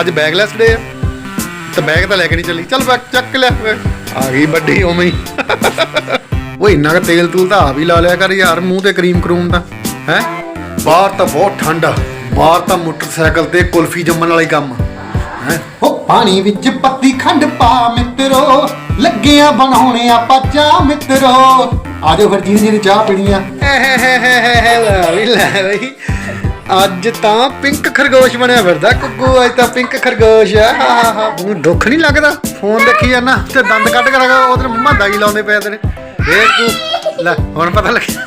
ਅੱਜ ਬੈਗਲੈਸ ਡੇ ਆ। ਤੇ ਬੈਗ ਤਾਂ ਲੈ ਕੇ ਨਹੀਂ ਚੱਲੀ। ਚੱਲ ਬੈਗ ਚੱਕ ਲਿਆ ਓਏ। ਆ ਗਈ ਵੱਡੀ ਉਵੇਂ ਹੀ। ਓਏ ਇੰਨਾ ਕੁ ਤੇਲ ਤੂਲ ਤਾਂ ਆ ਵੀ ਲਾ ਲਿਆ ਕਰ ਯਾਰ ਮੂੰਹ ਤੇ ਕਰੀਮ ਕਰੂਮ ਦਾ। ਹੈ? ਬਾਹਰ ਤਾਂ ਬਹੁਤ ਠੰਡ ਆ। ਬਾਹਰ ਤਾਂ ਮੋਟਰਸਾਈਕਲ ਤੇ ਕੁਲਫੀ ਜੰਮਣ ਵਾਲਾ ਕੰਮ ਹੈ? ਹੋ ਪਾਣੀ ਵਿੱਚ ਪੱਤੀ ਖੰਡ ਪਾ ਮਿੱਤਰੋ। ਲੱਗਿਆ ਬਣਾਉਣੇ ਆਪਾਂ ਚਾਹ ਮਿੱਤਰੋ। ਆਜੋ ਫਿਰ ਜਿਹਨੇ ਚਾਹ ਪੀਣੀ ਆ। ਲੈ ਲੈ ਬਈ। ਅੱਜ ਤਾਂ ਪਿੰਕ ਖਰਗੋਸ਼ ਬਣਿਆ ਫਿਰਦਾ ਕੁੱਗੂ ਅੱਜ ਤਾਂ ਪਿੰਕ ਖਰਗੋਸ਼ ਆ। ਹਾ ਹਾ ਹਾ। ਤੂੰ ਦੁੱਖ ਨਹੀਂ ਲੱਗਦਾ ਫੋਨ ਦੇਖੀ ਜਾਂਦਾ ਤੇ ਦੰਦ ਕੱਢ ਕੇ ਰਗਾ ਉਹਦੇ ਮੰਮਾ ਦਾਈ ਲਾਉਂਦੇ ਪਏ ਤੇਰੇ। ਫੇਰ ਤੂੰ ਲੈ ਹੁਣ ਪਤਾ ਲੱਗਿਆ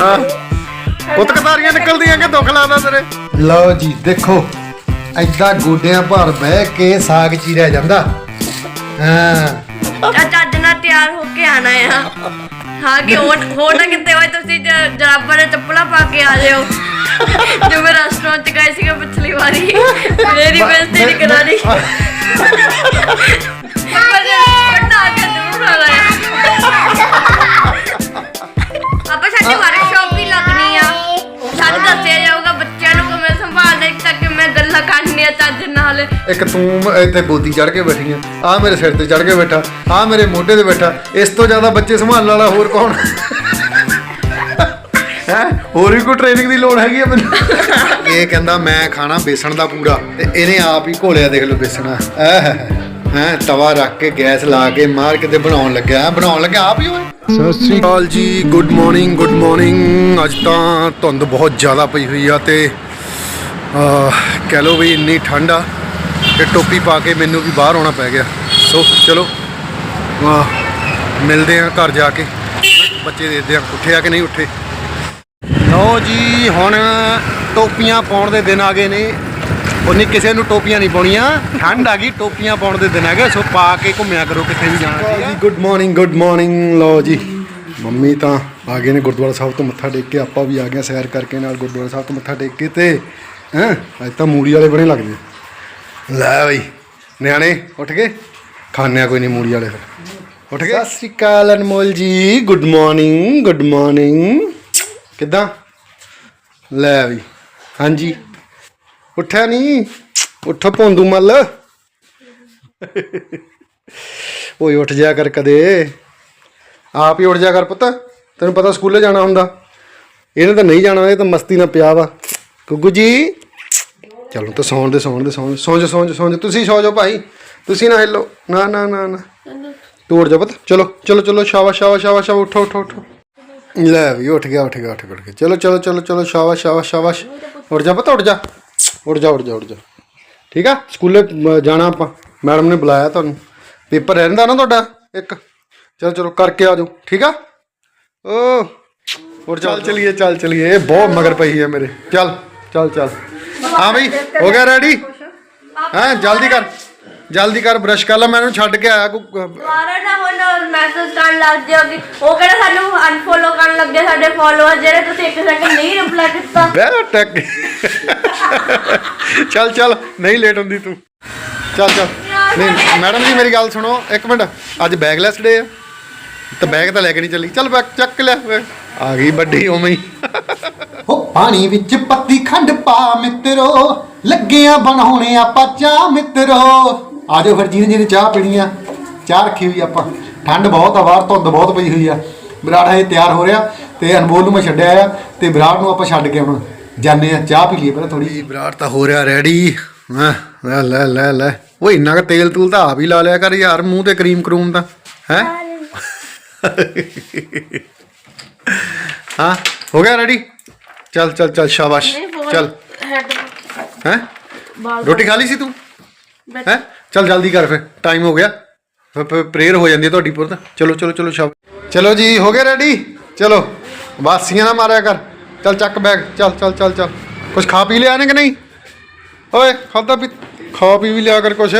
ਹਾਂ ਪੁੱਤ ਕਤਾਰੀਆਂ ਨਿਕਲਦੀਆਂ ਕਿ ਦੁੱਖ ਲੱਗਦਾ ਤੇਰੇ? ਲਓ ਜੀ ਦੇਖੋ ਐਦਾਂ ਗੋਡਿਆਂ ਭਾਰ ਬਹਿ ਕੇ ਸਾਗ ਚੀਰਿਆ ਜਾਂਦਾ। ਹਾਂ। ਚਾਚਾ ਅੱਜ ਨਾਲ ਤਿਆਰ ਹੋ ਕੇ ਆਣਾ ਆ। ਹਾਂ ਕਿ ਹੋਰ ਹੋਰ ਨਾ ਕਿਤੇ ਹੋਏ ਤੁਸੀਂ ਜ- ਜਰਾਬਾਂ ਦੇ ਚੱਪਲਾਂ ਪਾ ਕੇ ਆ ਜਾਓ। ਜਿਵੇਂ ਰੈਸਟੋਰੈਂਟ ਚ ਗਏ ਸੀਗੇ ਪਿਛਲੀ ਵਾਰੀ। ਮੇਰੀ ਬੇਇੱਜ਼ਤੀ ਨਹੀਂ ਕਰਾ ਦੀ ਪਰ ਬਣਾ ਕੇ ਜ਼ਰੂਰ ਆਣਾ ਆਪਾਂ ਸਾਡੀ ਵਰਕਸ਼ਾਪ ਵੀ ਲੱਗਣੀ ਆ। ਸਾਨੂੰ ਦੱਸਿਆ ਜਾਊਗਾ ਕਰਨੀਆਂ ਚੱਜ ਨਾਲ। ਇੱਕ ਤੂੰ ਇੱਥੇ ਗੋਦੀ ਚੜ ਕੇ ਬੈਠੀ ਆ ਆ ਮੇਰੇ ਸਿਰ ਤੇ ਚੜ ਕੇ ਬੈਠਾ ਆ ਮੇਰੇ ਮੋਢੇ ਤੇ ਬੈਠਾ ਇਸ ਤੋਂ ਜ਼ਿਆਦਾ ਬੱਚੇ ਸੰਭਾਲਣ ਵਾਲਾ ਹੋਰ ਕੌਣ? ਹੈ? ਹੋਰ ਵੀ ਕੋਈ ਟ੍ਰੇਨਿੰਗ ਦੀ ਲੋੜ ਹੈਗੀ ਆ ਮੈਨੂੰ? ਇਹ ਕਹਿੰਦਾ ਮੈਂ ਖਾਣਾ ਬੇਸਣ ਦਾ ਪੂੜਾ ਤੇ ਇਹਨੇ ਆਪ ਹੀ ਘੋਲਿਆ ਦੇਖ ਲਓ ਬੇਸਣ ਹੈ ਹੈ ਤਵਾ ਰੱਖ ਕੇ ਗੈਸ ਲਾ ਕੇ ਮਾਰ ਕੇ ਤੇ ਬਣਾਉਣ ਲੱਗਿਆ। ਬਣਾਉਣ ਲੱਗਿਆ ਆਪ ਹੀ ਓਏ? ਸਤਿ ਸ੍ਰੀ ਅਕਾਲ ਜੀ ਗੁੱਡ ਮਾਰਨਿੰਗ ਗੁੱਡ ਮਾਰਨਿੰਗ ਅੱਜ ਤਾਂ ਧੁੰਦ ਬਹੁਤ ਜ਼ਿਆਦਾ ਪਈ ਹੋਈ ਆ ਤੇ ਕਹਿ ਲੋ ਵੀ ਇੰਨੀ ਠੰਡ ਆ ਤੇ ਟੋਪੀ ਪਾ ਕੇ ਮੈਨੂੰ ਵੀ ਬਾਹਰ ਆਉਣਾ ਪੈ ਗਿਆ। ਸੋ, ਚਲੋ ਮਿਲਦੇ ਆ ਘਰ ਜਾ ਕੇ। ਬੱਚੇ ਦੇਖਦੇ ਆ, ਉੱਠੇ ਆ ਕਿ ਨਹੀਂ ਉੱਠੇ? ਲਓ ਜੀ, ਹੁਣ ਟੋਪੀਆਂ ਪਾਉਣ ਦੇ ਦਿਨ ਆ ਗਏ ਨੇ। ਉਹਨੇ ਕਿਸੇ ਨੂੰ ਟੋਪੀਆਂ ਨਹੀਂ ਪਾਉਣੀਆਂ। ਠੰਡ ਆ ਗਈ, ਟੋਪੀਆਂ ਪਾਉਣ ਦੇ ਦਿਨ ਆ ਗਏ। ਸੋ ਪਾ ਕੇ ਘੁੰਮਿਆ ਕਰੋ, ਕਿੱਥੇ ਵੀ ਜਾਣਾ ਜੀ। ਗੁੱਡ ਮਾਰਨਿੰਗ ਗੁੱਡ ਮਾਰਨਿੰਗ ਲਓ ਜੀ, ਮੰਮੀ ਤਾਂ ਆ ਗਏ ਨੇ ਗੁਰਦੁਆਰਾ ਸਾਹਿਬ ਤੋਂ ਮੱਥਾ ਟੇਕ ਕੇ। ਆਪਾਂ ਵੀ ਆ ਗਏ ਸੈਰ ਕਰਕੇ ਨਾਲ ਗੁਰਦੁਆਰਾ ਸਾਹਿਬ ਤੋਂ ਮੱਥਾ ਟੇਕ ਕੇ ਤੇ ਹੈਂ? ਅੱਜ ਤਾਂ ਮੂੜੀ ਵਾਲੇ ਬਣੇ ਲੱਗਦੇ ਲੈ ਬਈ ਨਿਆਣੇ ਉੱਠ ਗਏ? ਖਾਣੇ ਆ ਕੋਈ ਨਹੀਂ ਮੂੜੀ ਵਾਲੇ ਫਿਰ। ਉੱਠ ਗਏ? ਸਤਿ ਸ਼੍ਰੀ ਅਕਾਲ Anmol ji good morning good morning ਕਿੱਦਾਂ? ਲੈ ਬਈ। ਹਾਂਜੀ। ਉੱਠਿਆ ਨਹੀਂ ਉੱਠ ਭੋਂਦੂ ਮੱਲ। ਓਏ ਉੱਠ ਜਾ ਕਰ ਕਦੇ। ਆਪ ਹੀ ਉੱਠ ਜਾ ਕਰ ਪੁੱਤ। ਤੈਨੂੰ ਪਤਾ ਸਕੂਲੇ ਜਾਣਾ ਹੁੰਦਾ। ਇਹਨੇ ਤਾਂ ਨਹੀਂ ਜਾਣਾ ਇਹ ਤਾਂ ਮਸਤੀ ਨਾਲ ਪਿਆ ਵਾ। ਗੁੱਗੂ ਜੀ। ਚਲੋ ਤਾਂ ਸੌਣ ਦੇ ਸੌਣ ਦੇ ਸੌਣ ਸੌਂ ਜਾ ਸੌਂ ਜਾ ਸੌਂ ਜਾ। ਤੁਸੀਂ ਸੌ ਜਾਓ ਭਾਈ। ਤੁਸੀਂ ਨਾ ਹਿੱਲੋ। ਨਾ ਨਾ ਨਾ ਨਾ। ਤੂੰ ਉੱਠ ਜਾ ਪੁੱਤ। ਚਲੋ ਚਲੋ ਚਲੋ ਸ਼ਾਬਾਸ਼ ਸ਼ਾਬਾਸ਼ ਸ਼ਾਬਾਸ਼ ਸ਼ਾਬਾਸ਼, ਉੱਠੋ ਉੱਠੋ ਲੈ ਵੀ ਉੱਠ ਗਿਆ ਉੱਠ ਗਿਆ ਉੱਠ ਗਿਆ। ਚਲੋ ਚਲੋ ਚਲੋ ਚਲੋ ਸ਼ਾਬਾਸ਼ ਸ਼ਾਬਾਸ਼ ਸ਼ਾਬਾਸ਼। ਉੱਠ ਜਾ ਪੁੱਤ ਉੱਠ ਜਾ। ਉੱਠ ਜਾ ਉੱਠ ਜਾ ਉੱਠ ਜਾ। ਠੀਕ ਆ? ਸਕੂਲੇ ਜਾਣਾ ਆਪਾਂ। ਮੈਡਮ ਨੇ ਬੁਲਾਇਆ ਤੁਹਾਨੂੰ। ਪੇਪਰ ਰਹਿੰਦਾ ਨਾ ਤੁਹਾਡਾ? ਇੱਕ। ਚਲੋ ਚਲੋ ਕਰਕੇ ਆ ਜਾਓ। ਠੀਕ ਆ? ਓ। ਹੋਰ ਚੱਲ ਚਲੀਏ ਚੱਲ ਚਲੀਏ। ਇਹ ਬਹੁਤ ਮਗਰ ਪਈ ਹੈ ਮੇਰੇ। ਚੱਲ। ਚੱਲ ਚੱਲ। ਹਾਂ ਬਈ ਹੋ ਗਿਆ ਰੈਡੀ ਹਾਂ ਜਲਦੀ ਕਰ ਜਲਦੀ ਕਰ ਬ੍ਰਸ਼ ਕਰ ਲੈ ਮੈਂ ਇਹਨੂੰ ਛੱਡ ਕੇ ਆਇਆ ਕੋ ਦੁਬਾਰਾ ਨਾ ਹੁਣ ਮੈਸੇਜ ਕਰਨ ਲੱਗ ਜਾਓਗੇ। ਉਹ ਕਿਹੜਾ ਸਾਨੂੰ ਅਨਫੋਲੋ ਕਰਨ ਲੱਗੇ ਸਾਡੇ ਫਾਲੋਅਰ ਜਿਹੜੇ ਤੁਸੀਂ ਇੱਕ ਸੈਕਿੰਡ ਨਹੀਂ ਰਿਪਲਾਈ ਦਿੱਤਾ ਬੈਠ ਟੱਕ। ਚੱਲ ਚੱਲ ਨਹੀਂ ਲੇਟ ਹੁੰਦੀ ਤੂੰ। ਚੱਲ ਚੱਲ। ਨਹੀਂ ਮੈਡਮ ਜੀ ਮੇਰੀ ਗੱਲ ਸੁਣੋ ਇੱਕ ਮਿੰਟ। ਅੱਜ ਬੈਗਲੈਸ ਡੇ ਆ। ਤੇ ਬੈਗ ਤਾਂ ਲੈ ਕੇ ਨਹੀਂ ਚੱਲੀ। ਚੱਲ ਬੈਗ ਚੱਕ ਲਿਆ ਓਏ। ਆ ਗਈ ਵੱਡੀ ਉਵੇਂ ਹੀ। ਹੋ ਪਾਣੀ ਵਿੱਚ ਪੱਤੀ ਖੰਡ ਪਾ ਮਿੱਤਰੋ ਲੱਗਿਆ ਬਣਾਉਣੇ ਆਪਾਂ ਚਾਹ ਮਿੱਤਰੋ। ਆਜੋ ਫਿਰ ਜਿਹਨੇ ਜਿਹਨੇ ਚਾਹ ਪੀਣੀ ਆ ਚਾਹ ਰੱਖੀ ਹੋਈ ਆਪਾਂ। ਠੰਡ ਬਹੁਤ ਆ ਬਾਹਰ ਧੁੰਦ ਬਹੁਤ ਪਈ ਹੋਈ ਆ। ਵਿਰਾਟ ਹਜੇ ਤਿਆਰ ਹੋ ਰਿਹਾ ਤੇ ਅਨਮੋਲ ਨੂੰ ਮੈਂ ਛੱਡਿਆ ਆ ਤੇ ਵਿਰਾਟ ਨੂੰ ਆਪਾਂ ਛੱਡ ਕੇ ਹੁਣ ਜਾਂਦੇ ਆ ਚਾਹ ਪੀ ਲਈਏ ਪਹਿਲਾਂ ਥੋੜੀ ਜੀ ਵਿਰਾਟ ਤਾਂ ਹੋ ਰਿਹਾ ਰੈਡੀ ਲੈ ਲੈ ਲੈ ਲੈ ਓਏ ਇੰਨਾ ਕੁ ਤੇਲ ਤੂਲ ਤਾਂ ਆਪ ਹੀ ਲਾ ਲਿਆ ਕਰ ਯਾਰ ਮੂੰਹ ਤੇ ਕਰੀਮ ਕਰੂਮ ਦਾ ਹੈ? ਹਾਂ ਹੋ ਗਿਆ ਰੈਡੀ ਚੱਲ ਚੱਲ ਚੱਲ ਸ਼ਾਬਾਸ਼। ਚੱਲ। ਹੈ? ਰੋਟੀ ਖਾ ਲਈ ਸੀ ਤੂੰ? ਹੈ? ਚੱਲ ਜਲਦੀ ਕਰ ਫਿਰ। ਟਾਈਮ ਹੋ ਗਿਆ। ਫਿਰ ਪ੍ਰੇਅਰ ਹੋ ਜਾਂਦੀ ਹੈ ਤੁਹਾਡੀ ਪੁਰਤ ਚਲੋ ਚਲੋ ਚਲੋ ਸ਼ਾਬ ਚਲੋ ਜੀ ਹੋ ਗਏ ਰੈਡੀ ਚਲੋ। ਬਾਸੀਆਂ ਨਾ ਮਾਰਿਆ ਕਰ। ਚੱਲ ਚੱਕ ਬੈਗ ਚੱਲ ਚੱਲ ਚੱਲ ਚੱਲ। ਕੁਝ ਖਾ ਪੀ ਲਿਆ ਨੇ ਕਿ ਨਹੀਂ? ਓਏ ਖਾਦਾ ਵੀ ਖਾ ਪੀ ਵੀ ਲਿਆ ਕਰ ਕੁਛ।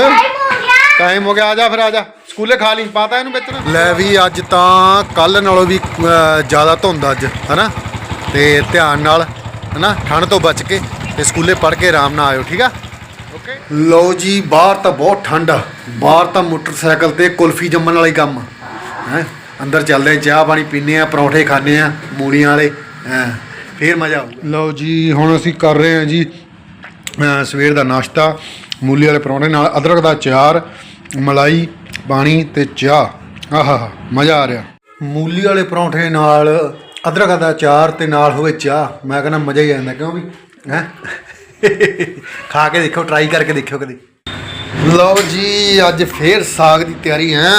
ਟਾਈਮ ਹੋ ਗਿਆ। ਆ ਜਾ ਫਿਰ ਆ ਜਾ। ਸਕੂਲੇ ਖਾ ਲਈ ਪਾਤਾ ਇਹਨੂੰ ਵਿੱਚ ਨਾ। ਲੈ ਵੀ ਅੱਜ ਤਾਂ ਕੱਲ ਨਾਲੋਂ ਵੀ ਜ਼ਿਆਦਾ ਧੁੰਦ ਅੱਜ ਹਨਾ? ਤੇ ਧਿਆਨ ਨਾਲ ਹਨਾ? ਠੰਡ ਤੋਂ ਬਚ ਕੇ ਤੇ ਸਕੂਲੇ ਪੜ੍ਹ ਕੇ ਆਰਾਮ ਨਾਲ ਆਇਓ ਠੀਕ ਆ? ਓਕੇ। ਲਓ ਜੀ ਬਾਹਰ ਤਾਂ ਬਹੁਤ ਠੰਡ ਆ। ਬਾਹਰ ਤਾਂ ਮੋਟਰਸਾਈਕਲ ਤੇ ਕੁਲਫੀ ਜੰਮਣ ਵਾਲਾ ਕੰਮ ਹੈ? ਅੰਦਰ ਚੱਲਦੇ ਆ, ਚਾਹ ਪਾਣੀ ਪੀਂਦੇ ਆ ਪਰੌਂਠੇ ਖਾਂਦੇ ਆ ਮੂਲੀਆਂ ਵਾਲੇ ਹਾਂ? ਫੇਰ ਮਜ਼ਾ ਆਊ ਲਓ ਜੀ ਹੁਣ ਅਸੀਂ ਕਰ ਰਹੇ ਹਾਂ ਜੀ ਅਹ ਸਵੇਰ ਦਾ ਨਾਸ਼ਤਾ ਮੂਲੀ ਵਾਲੇ ਪਰੌਂਠੇ ਨਾਲ ਅਦਰਕ ਦਾ ਅਚਾਰ ਮਲਾਈ ਪਾਣੀ ਤੇ ਚਾਹ ਆਹਾ ਮਜ਼ਾ ਆ ਰਿਹਾ। ਮੂਲੀ ਵਾਲੇ ਪਰੌਂਠੇ ਨਾਲ ਅਦਰਕ ਦਾ ਅਚਾਰ ਤੇ ਨਾਲ ਹੋਵੇ ਚਾਹ। ਮੈਂ ਕਹਿੰਦਾ ਮਜ਼ਾ ਹੀ ਆ ਜਾਂਦਾ ਕਿਉਂ ਵੀ? ਹੈ? ਖਾ ਕੇ ਦੇਖੋ ਟਰਾਈ ਕਰਕੇ ਦੇਖਿਓ ਕਦੇ। ਲਓ ਜੀ ਅੱਜ ਫੇਰ ਸਾਗ ਦੀ ਤਿਆਰੀ ਹੈ।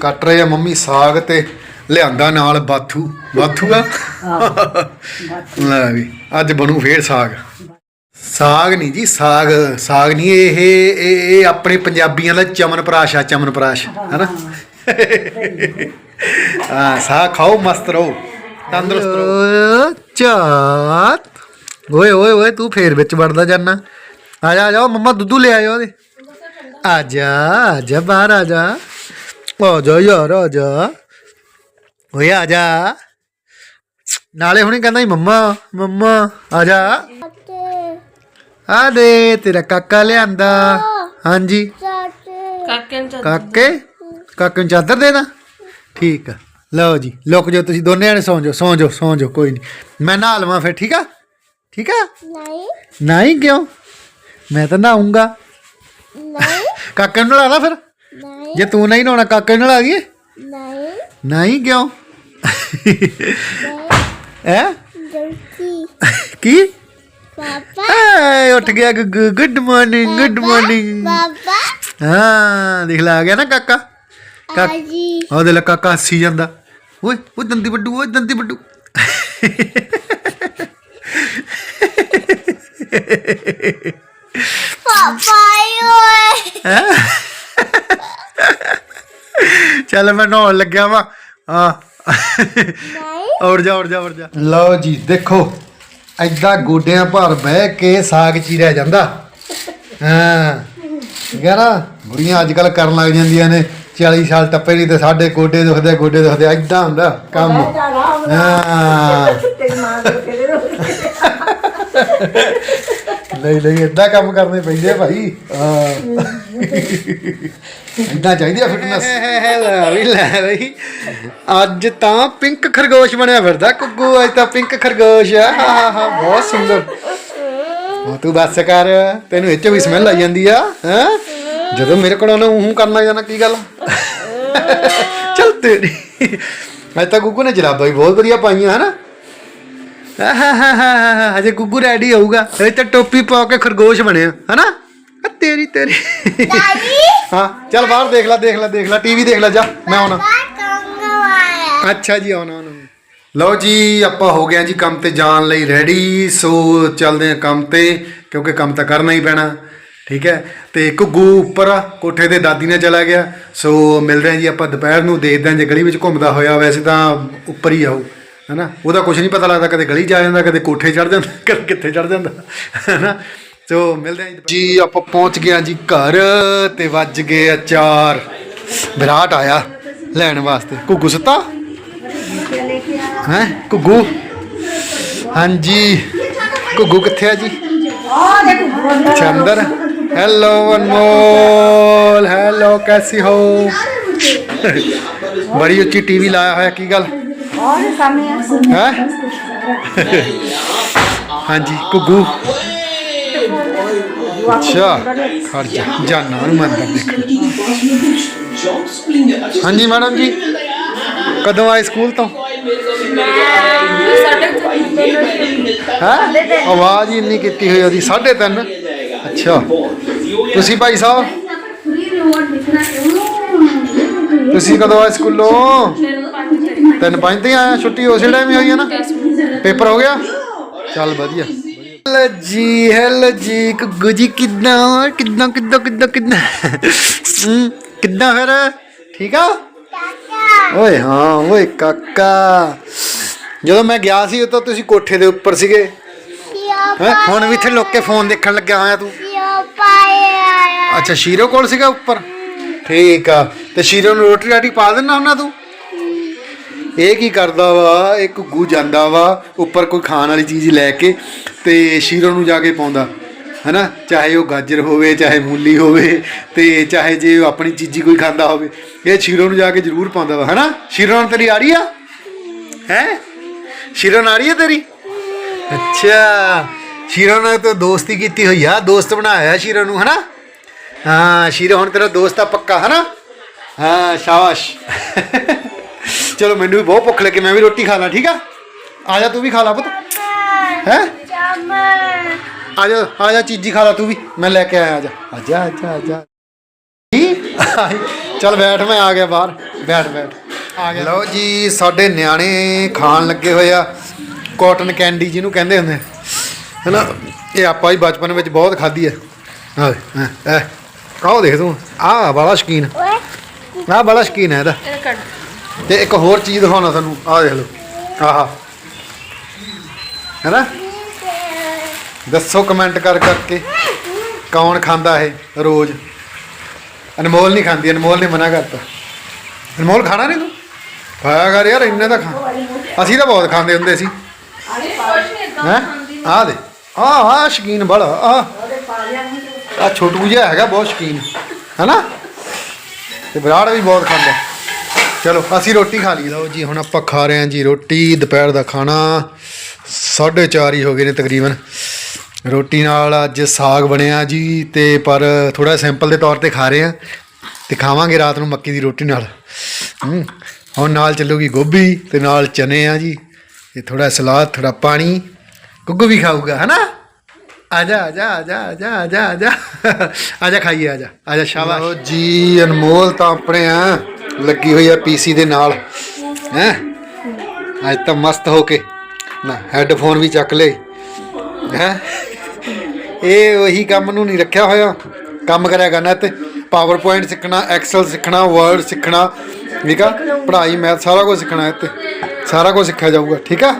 ਕੱਟ ਰਹੇ ਆ ਮੰਮੀ ਸਾਗ ਤੇ ਲਿਆਂਦਾ ਨਾਲ ਬਾਥੂ। ਬਾਥੂ ਆ? ਲੈ ਵੀ ਅੱਜ ਬਣੂ ਫੇਰ ਸਾਗ। ਸਾਗ ਨਹੀਂ ਜੀ ਸਾਗ ਸਾਗ ਨਹੀਂ ਇਹ ਇਹ ਇਹ ਆਪਣੇ ਪੰਜਾਬੀਆਂ ਦਾ ਚਮਨਪ੍ਰਾਸ਼ ਆ ਚਮਨਪ੍ਰਾਸ਼ ਹੈਨਾ? ਹਾਂ। ਸਾਗ ਖਾਓ ਮਸਤ ਰਹੋ ਤੰਦਰੁਸਤ ਰਹੋ। ਚਾਤ। ਓਏ ਓਏ ਓਏ ਤੂੰ ਫੇਰ ਵਿੱਚ ਵੜਦਾ ਜਾਨਾ। ਆ ਜਾ ਆ ਜਾ ਮੰਮਾ ਦੁੱਧੂ ਲੈ ਆਇਓ ਉਹਦੇ। ਆ ਜਾ ਆ ਜਾ ਬਾਹਰ ਆ ਜਾ। ਆ ਜਾ ਯਾਰ ਆ ਜਾ। ਓਏ ਆ ਜਾ। ਨਾਲੇ ਹੁਣੇ ਕਹਿੰਦਾ ਸੀ ਮੰਮਾ ਮੰਮਾ ਆ ਜਾ। ਆ ਦੇ ਤੇਰਾ ਕਾਕਾ ਲਿਆਂਦਾ। ਹਾਂਜੀ। ਕਾਕੇ ਨੂੰ ਕਾਕੇ? ਕਾਕੇ ਨੂੰ ਚਾਦਰ ਦੇਣਾ? ਠੀਕ ਆ। ਲਓ ਜੀ ਲੁਕ ਜਾਓ ਤੁਸੀਂ ਦੋਨੇ ਜਣੇ ਸੌਂ ਜਾਓ ਸੌਂ ਜਾਓ ਸੌਂ ਜਾਓ ਕੋਈ ਨਹੀਂ ਮੈਂ ਨਹਾ ਲਵਾਂ ਫਿਰ ਠੀਕ ਆ? ਠੀਕ ਆ? ਨਹੀਂ। ਨਹੀਂ ਕਿਉਂ? ਮੈਂ ਤਾਂ ਨਹਾਉਂਗਾ ਨਹੀਂ। ਕਾਕੇ ਨੂੰ ਨਲਾ ਫਿਰ। ਨਹੀਂ। ਜੇ ਤੂੰ ਨਹੀਂ ਨਹਾਉਣਾ ਕਾਕੇ ਨੂੰ ਨਲਾ ਦਈਏ ਨਹੀਂ। ਨਹੀਂ ਕਿਉਂ? ਹੈ? ਜਲਦੀ ਕੀ? ਪਾਪਾ। ਏ ਉੱਠ ਗਿਆ Guggu. Good morning good morning ਪਾਪਾ। ਹਾਂ ਦੇਖ ਲਾ ਆ ਗਿਆ ਨਾ ਕਾਕਾ? ਕਾਕਾ ਆਜੀ ਉਹਦੇ ਲ ਕਾਕਾ ਹੱਸੀ ਜਾਂਦਾ। ਓਏ ਓਏ ਦੰਦੀ ਵੱਡੂ ਓਏ ਦੰਦੀ ਵੱਡੂ। ਪਾਪਾ ਓਏ ਚੱਲ ਮੈਂ ਨਹਾਉਣ ਲੱਗਿਆ ਵਾ। ਹਾਂ ਨਹੀਂ। ਔਰ ਜਾ ਔਰ ਜਾ ਔਰ ਜਾ। ਲਓ ਜੀ ਦੇਖੋ। ਐਦਾਂ ਗੋਡਿਆਂ ਭਰ ਬਹਿ ਕੇ ਸਾਗ ਚੀਰਿਆ ਜਾਂਦਾ। ਹਾਂ। ਠੀਕ ਹੈ ਨਾ? ਬੁੜੀਆਂ ਅੱਜ ਕੱਲ ਕਰਨ ਲੱਗ ਜਾਂਦੀਆਂ ਨੇ 40 ਸਾਲ ਟੱਪੇ ਨਹੀਂ ਤੇ ਸਾਡੇ ਗੋਡੇ ਦੁਖਦੇ ਗੋਡੇ ਦੁਖਦੇ ਐਦਾਂ ਹੁੰਦਾ ਕੰਮ। ਹਾਂ। ਨਹੀਂ ਨਹੀਂ ਏਦਾਂ ਕੰਮ ਕਰਨੇ ਪੈਂਦੇ ਭਾਈ। ਹਾਂ। ਏਦਾਂ ਚਾਹੀਦੀ ਆ ਫਿਟਨੈਸ ਲੈ ਵੀ, ਲੈ ਬਈ। ਅੱਜ ਤਾਂ ਪਿੰਕ ਖਰਗੋਸ਼ ਬਣਿਆ ਫਿਰਦਾ, ਕੁੱਗੂ, ਅੱਜ ਤਾਂ ਪਿੰਕ ਖਰਗੋਸ਼ ਆ। ਹਾ ਹਾ ਹਾ, ਬਹੁਤ ਸੁੰਦਰ। ਉਹ ਤੂੰ ਬੱਸ ਕਰ, ਤੈਨੂੰ ਇਹ ਵੀ ਸਮੈਲ ਆਈ ਜਾਂਦੀ ਆ, ਹੈ? ਜਦੋਂ ਮੇਰੇ ਕੋਲ ਉਹਨੇ ਹੂੰ ਕਰਨ ਲੱਗ ਜਾਣਾ ਕੀ ਗੱਲ? ਚੱਲ ਤੇਰੀ। ਅੱਜ ਤਾਂ ਗੁੱਗੂ ਨੇ ਜਰਾਬਾਂ ਵੀ ਬਹੁਤ ਵਧੀਆ ਪਾਈਆਂ, ਹਨਾ? ਹਜੇ ਗੁੱਗੂ ਰੈਡੀ ਹੋਊਗਾ। ਇਹ ਤਾਂ ਟੋਪੀ ਪਾ ਕੇ ਖਰਗੋਸ਼ ਬਣਿਆ, ਹਨਾ? ਤੇਰੀ ਤੇਰੀ। ਹਾਂ ਚੱਲ ਬਾਹਰ ਦੇਖ ਲੈ ਦੇਖ ਲੈ ਦੇਖ ਲੈ ਟੀਵੀ ਦੇਖ ਲੈ ਜਾ ਮੈਂ ਆਉਣਾ। ਅੱਛਾ ਜੀ ਆਉਣਾ ਆਉਣਾ। ਲਓ ਜੀ ਆਪਾਂ ਹੋ ਗਏ ਜੀ ਕੰਮ ਤੇ ਜਾਣ ਲਈ ਰੈਡੀ ਸੋ ਚੱਲਦੇ ਹਾਂ ਕੰਮ ਤੇ ਕਿਉਂਕਿ ਕੰਮ ਤਾਂ ਕਰਨਾ ਹੀ ਪੈਣਾ। ਠੀਕ ਹੈ ਤੇ ਘੁੱਗੂ ਉੱਪਰ ਆ ਕੋਠੇ ਤੇ ਦਾਦੀ ਨੇ ਚਲਾ ਗਿਆ। ਸੋ ਮਿਲਦੇ ਹਾਂ ਜੀ ਆਪਾਂ ਦੁਪਹਿਰ ਨੂੰ ਦੇਖਦੇ ਹਾਂ ਜੇ ਗਲੀ ਵਿੱਚ ਘੁੰਮਦਾ ਹੋਇਆ ਵੈਸੇ ਤਾਂ ਉੱਪਰ ਹੀ ਆਊ ਹੈਨਾ ਉਹਦਾ ਕੁਝ ਨਹੀਂ ਪਤਾ ਲੱਗਦਾ ਕਦੇ ਗਲੀ ਜਾ ਜਾਂਦਾ ਕਦੇ ਕੋਠੇ ਚੜ ਜਾਂਦਾ ਕਦੇ ਕਿੱਥੇ ਚੜ ਜਾਂਦਾ ਹੈਨਾ ਸੋ ਮਿਲਦੇ ਹਾਂ ਜੀ ਆਪਾਂ ਪਹੁੰਚ ਗਏ ਹਾਂ ਜੀ ਘਰ ਤੇ ਵੱਜ ਗਏ ਆ ਚਾਰ। ਵਿਰਾਟ ਆਇਆ ਲੈਣ ਵਾਸਤੇ। ਘੁੱਗੂ ਸੁੱਤਾ? ਹੈ? ਘੁੱਗੂ? ਹਾਂਜੀ। ਘੁੱਗੂ ਕਿੱਥੇ ਆ ਜੀ? ਚੰਦਰ? ਹੈਲੋ ਅਨਮੋਲ। ਹੈਲੋ ਕੈਸੀ ਹੋ? ਬੜੀ ਉੱਚੀ ਟੀਵੀ ਲਾਇਆ ਹੋਇਆ ਕੀ ਗੱਲ? ਹੈ? ਹਾਂਜੀ ਘੁੱਗੂ। ਅੱਛਾ ਖੜ ਜਾ ਜਾਨਾ ਨੂੰ ਮੰਦਰ ਦੇਖ ਹਾਂਜੀ ਮੈਡਮ ਜੀ। ਕਦੋਂ ਆਏ ਸਕੂਲ ਤੋਂ? ਹੈ? ਆਵਾਜ਼ ਹੀ ਇੰਨੀ ਕੀਤੀ ਹੋਈ ਉਹਦੀ 3:30 ਅੱਛਾ। ਤੁਸੀਂ ਭਾਈ ਸਾਹਿਬ? ਤੁਸੀਂ ਕਦੋਂ ਆਏ ਸਕੂਲੋਂ? ਤਿੰਨ ਪੰਜ ਤੇ ਆਇਆ ਛੁੱਟੀ ਉਸੇ ਟਾਈਮ ਹੀ ਹੋਈ ਹੈ ਨਾ? ਪੇਪਰ ਹੋ ਗਿਆ? ਚੱਲ ਵਧੀਆ। ਹੈਲੋ ਜੀ ਹੈਲੋ ਜੀ ਗੁੱਗੂ ਜੀ ਕਿੱਦਾਂ ਕਿੱਦਾਂ ਕਿੱਦਾਂ ਕਿੱਦਾਂ ਕਿੱਦਾਂ? ਹਮ, ਕਿੱਦਾਂ ਫਿਰ? ਠੀਕ ਆ? ਓਏ ਹਾਂ ਓਏ ਕਾਕਾ। ਜਦੋਂ ਮੈਂ ਗਿਆ ਸੀ ਉਦੋਂ ਤੁਸੀਂ ਕੋਠੇ ਦੇ ਉੱਪਰ ਸੀਗੇ। ਹੈਂ? ਹੁਣ ਵੀ ਇੱਥੇ ਲੋਕ ਕੇ ਫੋਨ ਦੇਖਣ ਲੱਗਿਆ ਹੋਇਆ ਤੂੰ? ਅੱਛਾ ਸ਼ੀਰੋ ਕੋਲ ਸੀਗਾ ਉੱਪਰ? ਠੀਕ ਆ। ਤੇ ਸ਼ੀਰੋ ਨੂੰ ਰੋਟੀ ਰਾਟੀ ਪਾ ਦੇਣਾ ਉਹਨਾਂ ਤੂੰ? ਇਹ ਕੀ ਕਰਦਾ ਵਾ? ਇਹ ਘੁੱਗੂ ਜਾਂਦਾ ਵਾ, ਉੱਪਰ ਕੋਈ ਖਾਣ ਵਾਲੀ ਚੀਜ਼ ਲੈ ਕੇ ਤੇ ਸ਼ੀਰੋ ਨੂੰ ਜਾ ਕੇ ਪਾਉਂਦਾ। ਹੈਨਾ? ਚਾਹੇ ਉਹ ਗਾਜਰ ਹੋਵੇ, ਚਾਹੇ ਮੂਲੀ ਹੋਵੇ ਤੇ ਚਾਹੇ ਜੇ ਆਪਣੀ ਚੀਜ਼ੀ ਕੋਈ ਖਾਂਦਾ ਹੋਵੇ, ਇਹ ਸ਼ੀਰੋ ਨੂੰ ਜਾ ਕੇ ਜ਼ਰੂਰ ਪਾਉਂਦਾ ਵਾ। ਹੈਨਾ? ਸ਼ੀਰੋ ਨਾਲ ਤੇਰੀ ਆ ਰਹੀ ਆ? ਹੈ? ਸ਼ੀਰੋ ਨਾਲ ਆ ਰਹੀ ਹੈ ਤੇਰੀ? ਅੱਛਾ। ਸ਼ੀਰੋ ਨਾਲ ਤੇ ਦੋਸਤੀ ਕੀਤੀ ਹੋਈ ਆ, ਦੋਸਤ ਬਣਾਇਆ ਸ਼ੀਰੋ ਨੂੰ, ਹਨਾ? ਹਾਂ, ਸ਼ੀਰੋ ਹੁਣ ਤੇਰਾ ਦੋਸਤ ਆ ਪੱਕਾ, ਹਨਾ? ਹਾਂ, ਸ਼ਾਬਾਸ਼। ਚਲੋ ਮੈਨੂੰ ਵੀ ਬਹੁਤ ਭੁੱਖ ਲੱਗੀ ਮੈਂ ਵੀ ਰੋਟੀ ਖਾ ਲਾਂ ਠੀਕ ਆ? ਆ ਜਾ ਤੂੰ ਵੀ ਖਾ ਲਾ ਪੁੱਤ। ਹੈ? ਆ ਜਾ ਆ ਜਾ ਚੀਜ਼ੀ ਖਾ ਲਾ ਤੂੰ ਵੀ। ਮੈਂ ਲੈ ਕੇ ਆਇਆ ਆ ਜਾ। ਆ ਜਾ ਆ ਜਾ ਆ ਜਾ। ਕੀ? ਚੱਲ ਬੈਠ ਮੈਂ ਆ ਗਿਆ ਬਾਹਰ। ਬੈਠ ਬੈਠ। ਆ ਗਿਆ। ਲਓ ਜੀ ਸਾਡੇ ਨਿਆਣੇ ਖਾਣ ਲੱਗੇ ਹੋਏ ਆ। ਕਾਟਨ ਕੈਂਡੀ ਜਿਹਨੂੰ ਕਹਿੰਦੇ ਹੁੰਦੇ। ਹੈਨਾ? ਇਹ ਆਪਾਂ ਹੀ ਬਚਪਨ ਵਿੱਚ ਬਹੁਤ ਖਾਧੀ ਆ। ਆ ਐ ਕਾਹ ਦੇਖ ਤੂੰ। ਆ ਬੜਾ ਸ਼ਕੀਨ। ਆ ਬੜਾ ਸ਼ਕੀਨ ਹੈ ਇਹਦਾ। ਇਹ ਕੱਢ। ਤੇ ਇੱਕ ਹੋਰ ਚੀਜ਼ ਦਿਖਾਉਣਾ ਤੁਹਾਨੂੰ, ਆਹ ਦੇਖ ਲਓ, ਆਹਾ। ਹੈਨਾ? ਦੱਸੋ ਕਮੈਂਟ ਕਰ ਕਰਕੇ, ਕੌਣ ਖਾਂਦਾ ਇਹ ਰੋਜ਼? ਅਨਮੋਲ ਨਹੀਂ ਖਾਂਦੀ, ਅਨਮੋਲ ਨੇ ਮਨਾ ਕਰਤਾ। ਅਨਮੋਲ ਖਾਣਾ ਨਹੀਂ ਤੂੰ? ਖਾਇਆ ਕਰ ਯਾਰ, ਇੰਨੇ ਤਾਂ ਖਾ। ਅਸੀਂ ਤਾਂ ਬਹੁਤ ਖਾਂਦੇ ਹੁੰਦੇ ਸੀ। ਹੈ? ਆ ਦੇ ਆ ਆ ਸ਼ਕੀਨ ਬੜਾ ਆ ਆ ਛੋਟੂ ਜਿਹਾ ਹੈਗਾ, ਬਹੁਤ ਸ਼ਕੀਨ। ਹੈਨਾ? ਤੇ ਵਿਰਾੜ ਵੀ ਬਹੁਤ ਖਾਂਦਾ। ਚਲੋ ਅਸੀਂ ਰੋਟੀ ਖਾ ਲਈ ਲਓ ਜੀ ਹੁਣ ਆਪਾਂ ਖਾ ਰਹੇ ਹਾਂ ਜੀ ਰੋਟੀ ਦੁਪਹਿਰ ਦਾ ਖਾਣਾ। 4:30 ਹੀ ਹੋ ਗਏ ਨੇ ਤਕਰੀਬਨ। ਰੋਟੀ ਨਾਲ ਅੱਜ ਸਾਗ ਬਣਿਆ ਜੀ ਤੇ ਪਰ ਥੋੜਾ ਸਿੰਪਲ ਦੇ ਤੌਰ ਤੇ ਖਾ ਰਹੇ ਹਾਂ ਤੇ ਖਾਵਾਂਗੇ ਰਾਤ ਨੂੰ ਮੱਕੀ ਦੀ ਰੋਟੀ ਨਾਲ। ਹੂੰ ਹੁਣ ਨਾਲ ਚੱਲੂਗੀ ਗੋਭੀ ਤੇ ਨਾਲ ਚਨੇ ਆ ਜੀ। ਤੇ ਥੋੜਾ ਸਲਾਦ ਥੋੜਾ ਪਾਣੀ। ਗੁੱਗੂ ਵੀ ਖਾਊਗਾ ਹਨਾ? ਆਜਾ ਆਜਾ ਆਜਾ ਆਜਾ ਆਜਾ ਆਜਾ। ਆਜਾ ਖਾਈਏ ਆਜਾ। ਆਜਾ ਸ਼ਾਬਾਸ਼। ਜੀ ਅਨਮੋਲ ਤਾਂ ਆਪਣੇ ਆ। ਲੱਗੀ ਹੋਈ ਆ ਪੀਸੀ ਦੇ ਨਾਲ। ਹੈ? ਅੱਜ ਤਾਂ ਮਸਤ ਹੋ ਕੇ। ਨਾ ਹੈੱਡਫੋਨ ਵੀ ਚੱਕ ਲਏ। ਹੈ? ਇਹ ਉਹੀ ਕੰਮ ਨੂੰ ਨਹੀਂ ਰੱਖਿਆ ਹੋਇਆ। ਕੰਮ ਕਰਿਆ ਕਰਨਾ ਤੇ ਪਾਵਰ ਪੁਆਇੰਟ ਸਿੱਖਣਾ ਐਕਸਲ ਸਿੱਖਣਾ ਵਰਡ ਸਿੱਖਣਾ, ਠੀਕ ਆ? ਪੜ੍ਹਾਈ ਮੈਥ ਸਾਰਾ ਕੁਝ ਸਿੱਖਣਾ ਹੈ ਤੇ ਸਾਰਾ ਕੁਝ ਸਿੱਖਿਆ ਜਾਊਗਾ, ਠੀਕ ਆ?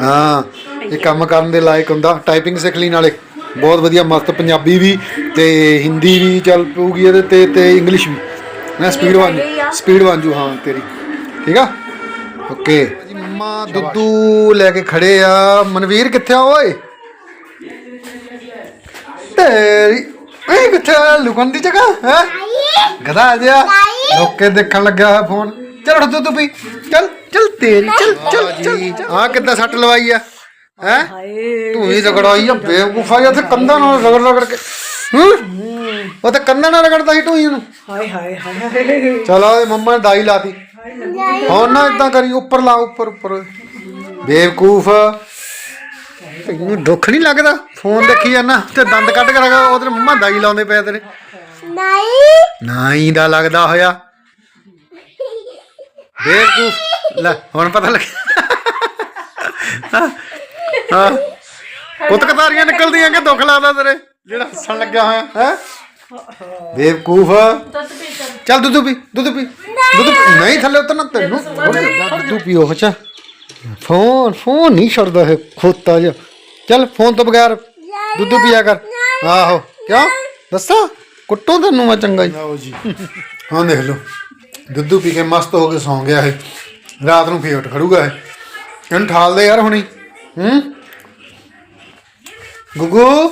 ਹਾਂ, ਇਹ ਕੰਮ ਕਰਨ ਦੇ ਲਾਇਕ ਹੁੰਦਾ। ਟਾਈਪਿੰਗ ਸਿੱਖ ਲਈ ਨਾਲੇ। ਬਹੁਤ ਵਧੀਆ, ਮਸਤ ਪੰਜਾਬੀ ਵੀ ਤੇ ਹਿੰਦੀ ਵੀ ਚੱਲ ਪਊਗੀ ਇਹਦੇ ਤੇ ਤੇ ਇੰਗਲਿਸ਼ ਵੀ। ਮੈਂ ਸਪੀਡ ਬਣ ਸਪੀਡ ਜੂ ਹਾਂ ਤੇਰੀ। ਠੀਕ ਆ? ਓਕੇ। ਜੀ ਮੰਮਾ ਦੁੱਧੂ ਲੈ ਕੇ ਖੜੇ ਆ। ਮਨਵੀਰ ਕਿੱਥੇ ਆ ਓਏ? ਤੇਰੀ ਇਹ ਕਿੱਥੇ ਆ? ਲੁਕਣ ਦੀ ਜਗ੍ਹਾ ਹੈ? ਗਧਾ ਆ ਜਾ ਲੋਕੇ ਦੇਖਣ ਲੱਗਾ ਫੋਨ। ਚਲ ਉੱਠ ਦੁੱਧ ਪੀ ਚੱਲ ਚੱਲ ਤੇਰੀ ਚੱਲ ਚੱਲ ਚੱਲ ਆ ਕਿੱਦਾਂ ਸੱਟ ਲਵਾਈ ਆ? ਹੈ? ਤੂੰ ਹੀ ਰਗੜਾਈ ਆ ਬੇਵਕੂਫਾ ਜਿਹਾ ਤੇ ਕੰਧਾਂ ਨਾਲ ਰਗੜ ਰਗੜ ਕੇ। ਹੂੰ? ਉਹ ਤੇ ਕੰਧਾਂ ਨਾਲ ਰਗੜਦਾ ਸੀ ਟੂਈ ਨੂੰ ਹਾਏ ਹਾਏ ਹਾਏ ਹਾਏ। ਚਲੋ ਇਹ ਮੰਮਾ ਨੇ ਦਾਈ ਲਾਤੀ। ਹੁਣ ਨਾ ਇਦਾਂ ਕਰੀ ਉੱਪਰ ਲਾ ਉੱਪਰ ਉੱਪਰ। ਬੇਵਕੂਫ। ਤੈਨੂੰ ਦੁੱਖ ਨਹੀਂ ਲੱਗਦਾ? ਫੋਨ ਦੇਖੀ ਜਾਂਦਾ ਤੇ ਦੰਦ ਕੱਢ ਕੇ ਲਗਾ ਉਹਦੇ ਮੰਮਾ ਦਾਈ ਲਾਉਂਦੇ ਪਏ ਤੇਰੇ। ਨਹੀਂ ਨਾਈ ਦਾ ਲੱਗਦਾ ਹੋਇਆ। ਬੇਵਕੂਫ। ਲੈ ਹੁਣ ਪਤਾ ਲੱਗਿਆ ਹਾਂ। ਕੁੱਤ ਕਤਾਰੀਆਂ ਨਿਕਲਦੀਆਂ ਕਿ ਦੁੱਖ ਲੱਗਦਾ ਤੇਰੇ? ਜਿਹੜਾ ਹੱਸਣ ਲੱਗਿਆ ਹੋਇਆ ਹੈ? ਬੇਵਕੂਫ। ਚੱਲ। ਦੁੱਧ ਪੀ ਦੁੱਧ ਪੀ। ਦੁੱਧ ਪੀ। ਨਹੀਂ ਥੱਲੇ ਉਤਰਨਾ ਤੈਨੂੰ ਦੁੱਧ ਪੀਓ ਅੱਛਾ। ਫੋਨ ਫੋਨ ਨਹੀਂ ਛੱਡਦਾ ਹੈ ਖੋਤਾ ਜਿਹਾ। ਚੱਲ ਫੋਨ ਤੋਂ ਬਗੈਰ ਦੁੱਧ ਪੀਆ ਕਰ। ਆਹੋ। ਕਿਉਂ? ਦੱਸਾਂ? ਕੁੱਟੋ ਤੈਨੂੰ ਮੈਂ ਚੰਗਾ ਹੀ। ਲਓ ਜੀ। ਹਾਂ ਦੇਖ ਲਓ। ਦੁੱਧ ਪੀ ਕੇ ਮਸਤ ਹੋ ਕੇ ਸੌਂ ਗਿਆ ਇਹ। ਰਾਤ ਨੂੰ ਫੇਰ ਉੱਠ ਖੜੂਗਾ ਇਹ। ਇਹਨੂੰ ਠਾਲ ਦੇ ਯਾਰ ਹੁਣੀ। ਹੂੰ? ਗੁੱਗੂ?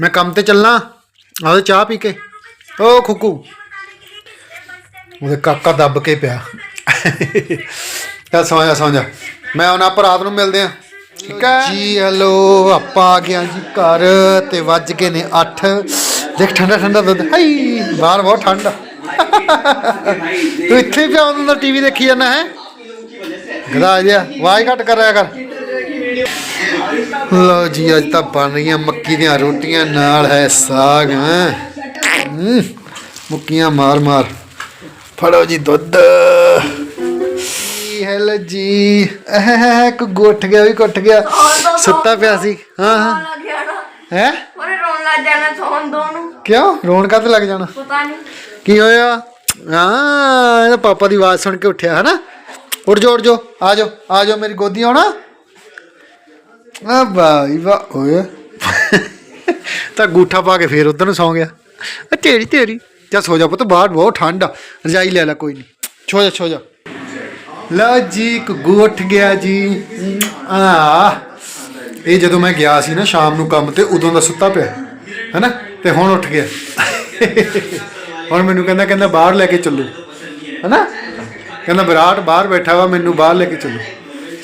ਮੈਂ ਕੰਮ ਤੇ ਚੱਲਾਂ। ਆਹ ਚਾਹ ਪੀ ਕੇ। ਓ ਖੁੱਕੂ। ਉਹਦੇ ਕਾਕਾ ਦੱਬ ਕੇ ਪਿਆ। ਚੱਲ ਸੌਂ ਜਾ ਸੌਂ ਜਾ। ਮੈਂ ਉਹਨਾਂ ਪਰ ਰਾਤ ਨੂੰ ਮਿਲਦੇ ਆ। ਠੀਕ ਹੈ ਜੀ, ਹੈਲੋ, ਆਪਾਂ ਆ ਗਿਆ ਜੀ ਘਰ ਤੇ ਵੱਜ ਗਏ ਨੇ 8 ਦੇਖ, ਠੰਡਾ ਠੰਡਾ ਦੁੱਧ। ਹਾਈ, ਬਾਹਰ ਬਹੁਤ ਠੰਡ ਆ। ਤੂੰ ਇੱਥੇ ਪਿਆ ਹੁੰਦਾ ਟੀਵੀ ਦੇਖੀ ਜਾਂਦਾ, ਹੈ? ਗਦਾ ਜਿਹਾ, ਆਵਾਜ਼ ਘੱਟ ਕਰਿਆ ਕਰ। ਲਓ ਜੀ, ਅੱਜ ਤਾਂ ਬਣ ਰਹੀਆਂ ਮੱਕੀ ਦੀਆਂ ਰੋਟੀਆਂ ਨਾਲ ਹੈ ਸਾਗ ਮੁੱਕੀਆਂ ਮਾਰ ਮਾਰ। ਫੜੋ ਜੀ ਦੁੱਧ। ਹੈਲ ਜੀ ਇਹ ਕੋ ਗੁੱਠ ਗਿਆ ਵੀ ਕੁੱਟ ਗਿਆ। ਸੁੱਤਾ ਪਿਆ ਸੀ। ਹਾਂ ਹਾਂ। ਹੈ? ਉਹਨੇ ਰੋਣ ਲੱਗ ਜਾਣਾ ਸੌਣ ਦੋ ਨੂੰ। ਕਿਉਂ? ਰੋਣ ਕਦ ਲੱਗ ਜਾਣਾ? ਪਤਾ ਨਹੀਂ ਕੀ ਹੋਇਆ? ਹਾਂ ਇਹਦਾ ਪਾਪਾ ਦੀ ਆਵਾਜ਼ ਸੁਣ ਕੇ ਉੱਠਿਆ ਹਨਾ? ਉੱਠ ਜੋ ਉੱਠ ਜੋ ਆ ਜਾਓ ਆ ਜਾਓ ਮੇਰੀ ਗੋਦੀ ਆਉਣਾ। ਆ ਬਾਈ ਵਾ ਓਏ। ਤਾਂ ਗੂਠਾ ਪਾ ਕੇ ਫੇਰ ਉਧਰ ਨੂੰ ਸੌਂ ਗਿਆ। ਆ ਤੇਰੀ ਤੇਰੀ ਜਾ ਸੋ ਜਾ ਪੁੱਤ, ਬਾਹਰ ਬਹੁਤ ਠੰਡ ਆ, ਰਜਾਈ ਲੈ ਲੈ ਕੋਈ ਨਹੀਂ ਛੋ ਜਾ ਛੋ ਜਾ। ਲਓ ਜੀ ਗੁੱਗੂ ਉੱਠ ਗਿਆ ਜੀ। ਆ। ਇਹ ਜਦੋਂ ਮੈਂ ਗਿਆ ਸੀ ਨਾ ਸ਼ਾਮ ਨੂੰ ਕੰਮ ਤੇ, ਉਦੋਂ ਦਾ ਸੁੱਤਾ ਪਿਆ, ਹੈਨਾ? ਤੇ ਹੁਣ ਉੱਠ ਗਿਆ। ਹੁਣ ਮੈਨੂੰ ਕਹਿੰਦਾ ਕਹਿੰਦਾ ਬਾਹਰ ਲੈ ਕੇ ਚੱਲੋ, ਹੈਨਾ? ਕਹਿੰਦਾ ਵਿਰਾਟ ਬਾਹਰ ਬੈਠਾ ਵਾ, ਮੈਨੂੰ ਬਾਹਰ ਲੈ ਕੇ ਚੱਲੋ।